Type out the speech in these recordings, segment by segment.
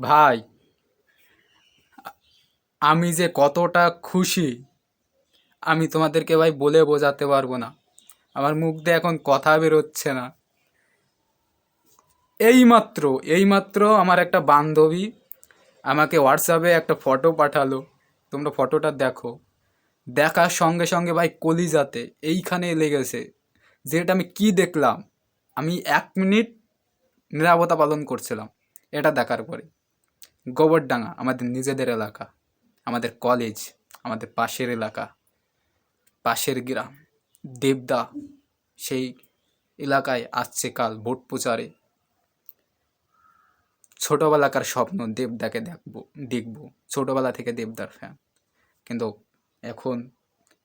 ভাই, আমি যে কতটা খুশি, আমি তোমাদেরকে ভাই বলে বোঝাতে পারব না। আমার মুখ দিয়ে এখন কথা বেরোচ্ছে না। এইমাত্র এইমাত্র আমার একটা বান্ধবী আমাকে হোয়াটসঅ্যাপে একটা ফটো পাঠালো। তোমরা ফটোটা দেখো। দেখার সঙ্গে সঙ্গে ভাই কলিজাতে এইখানে লেগেছে। যেটা আমি কি দেখলাম? আমি এক মিনিট নিরাপত্তা পালন করছিলাম, এটা দেখার পরে। গোবরডাঙ্গা আমাদের নিজেদের এলাকা, আমাদের কলেজ আমাদের পাশের এলাকা, পাশের গ্রাম, দেবদা, সেই এলাকায় আসছে কাল ভোট প্রচারে। ছোটোবেলাকার স্বপ্ন দেবদাকে দেখব দেখব, ছোটোবেলা থেকে দেবদার ফ্যান কিন্তু এখন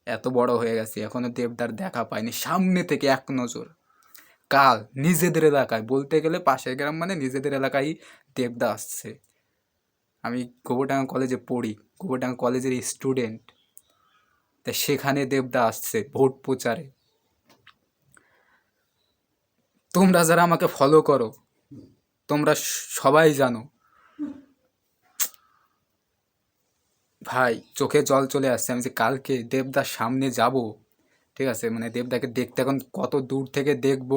এত বড় হয়ে গেছে এখনও দেবদার দেখা পাইনি, সামনে থেকে এক নজর। কাল নিজেদের এলাকায়, বলতে গেলে পাশের গ্রাম মানে নিজেদের এলাকায় দেবদা আসছে। আমি গোবরডাঙ্গা কলেজে পড়ি, গোবরডাঙ্গা কলেজের স্টুডেন্ট তা সেখানে দেবদা আসছে ভোট প্রচারে। তোমরা যারা আমাকে ফলো করো, তোমরা সবাই জানো। ভাই, চোখে জল চলে আসছে, আমি যে কালকে দেবদার সামনে যাব, ঠিক আছে? মানে দেবদাকে দেখতে এখন কত দূর থেকে দেখব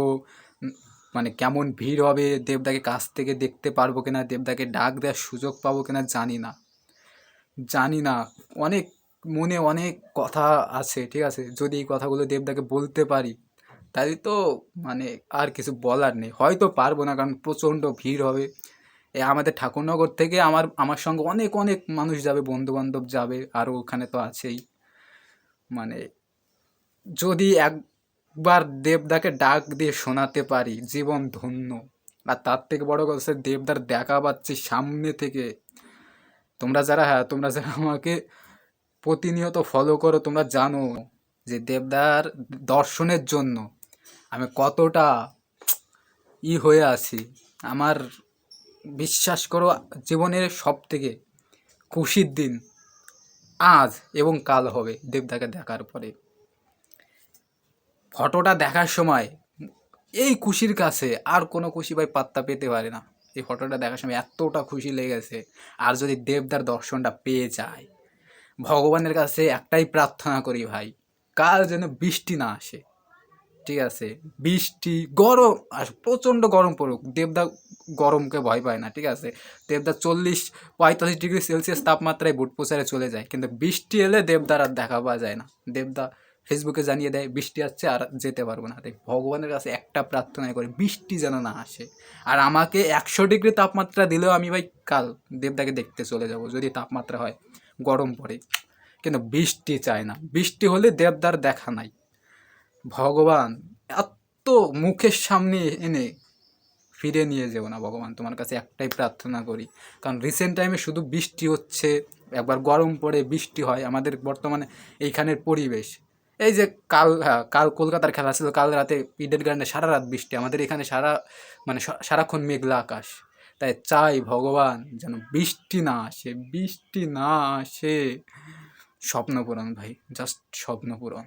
মানে কেমন ভিড় হবে, দেবদাকে কাছ থেকে দেখতে পারব কিনা, দেবদাকে ডাক দেওয়ার সুযোগ পাবো কিনা জানি না। জানি না, অনেক মনে অনেক কথা আছে, ঠিক আছে? যদি এই কথাগুলো দেবদাকে বলতে পারি তাই তো মানে আর কিছু বলার নেই। হয়তো পারব না, কারণ প্রচণ্ড ভিড় হবে। এ আমাদের ঠাকুরনগর থেকে আমার আমার সঙ্গে অনেক অনেক মানুষ যাবে বন্ধু বান্ধব যাবে, আরও ওখানে তো আছেই। মানে যদি একবার দেবদাকে ডাক দিয়ে শোনাতে পারি, জীবন ধন্য। আর তার থেকে বড় কথা দেবদার দেখা পাচ্ছি সামনে থেকে। তোমরা যারা হ্যাঁ তোমরা যারা আমাকে প্রতিনিয়ত ফলো করো, তোমরা জানো যে দেবদার দর্শনের জন্য আমি কতটা ই হয়ে আছি। আমার বিশ্বাস করো, জীবনের সব থেকে খুশির দিন আজ এবং কাল হবে দেবদাকে দেখার পরে। ফটোটা দেখার সময় এই খুশির কাছে আর কোনো খুশি ভাই পাত্তা পেতে পারে না। এই ফটোটা দেখার সময় এতটা খুশি লেগেছে আর যদি দেবদার দর্শনটা পেয়ে যায়, ভগবানের কাছে একটাই প্রার্থনা করি ভাই, কাল যেন বৃষ্টি না আসে। ঠিক আছে? বৃষ্টি, গরম, আর প্রচণ্ড গরম পড়ুক। দেবদা গরমকে ভয় পায় না, ঠিক আছে? দেবদা চল্লিশ, পঁয়তাল্লিশ ডিগ্রি সেলসিয়াস তাপমাত্রায় বুট প্রচারে চলে যায়, কিন্তু বৃষ্টি এলে দেবদার আর দেখা পাওয়া যায় না। দেবদা ফেসবুকে জানিয়ে দেয়, বৃষ্টি আসছে আর যেতে পারব না। তাই ভগবানের কাছে একটা প্রার্থনাই করি, বৃষ্টি যেন না আসে। আর আমাকে একশো ডিগ্রি তাপমাত্রা দিলেও আমি, ভাই, কাল দেবদাকে দেখতে চলে যাব, যদি তাপমাত্রা হয়, গরম পড়ে। কিন্তু বৃষ্টি চায় না। বৃষ্টি হলে দেবদার দেখা নাই। ভগবান এত মুখের সামনে এনে ফিরে নিয়ে যেও না ভগবান, তোমার কাছে একটাই প্রার্থনা করি। কারণ রিসেন্ট টাইমে শুধু বৃষ্টি হচ্ছে, একবার গরম পড়ে বৃষ্টি হয়, আমাদের বর্তমানে এইখানের পরিবেশ। এই যে কাল হ্যাঁ কাল কলকাতার খেলা ছিল, কাল রাতে ইডেন গার্ডেনে সারা রাত বৃষ্টি, আমাদের এখানে সারা মানে সারাক্ষণ মেঘলা আকাশ। তাই চাই ভগবান যেন বৃষ্টি না আসে, বৃষ্টি না আসে। স্বপ্ন পূরণ ভাই জাস্ট স্বপ্ন পূরণ।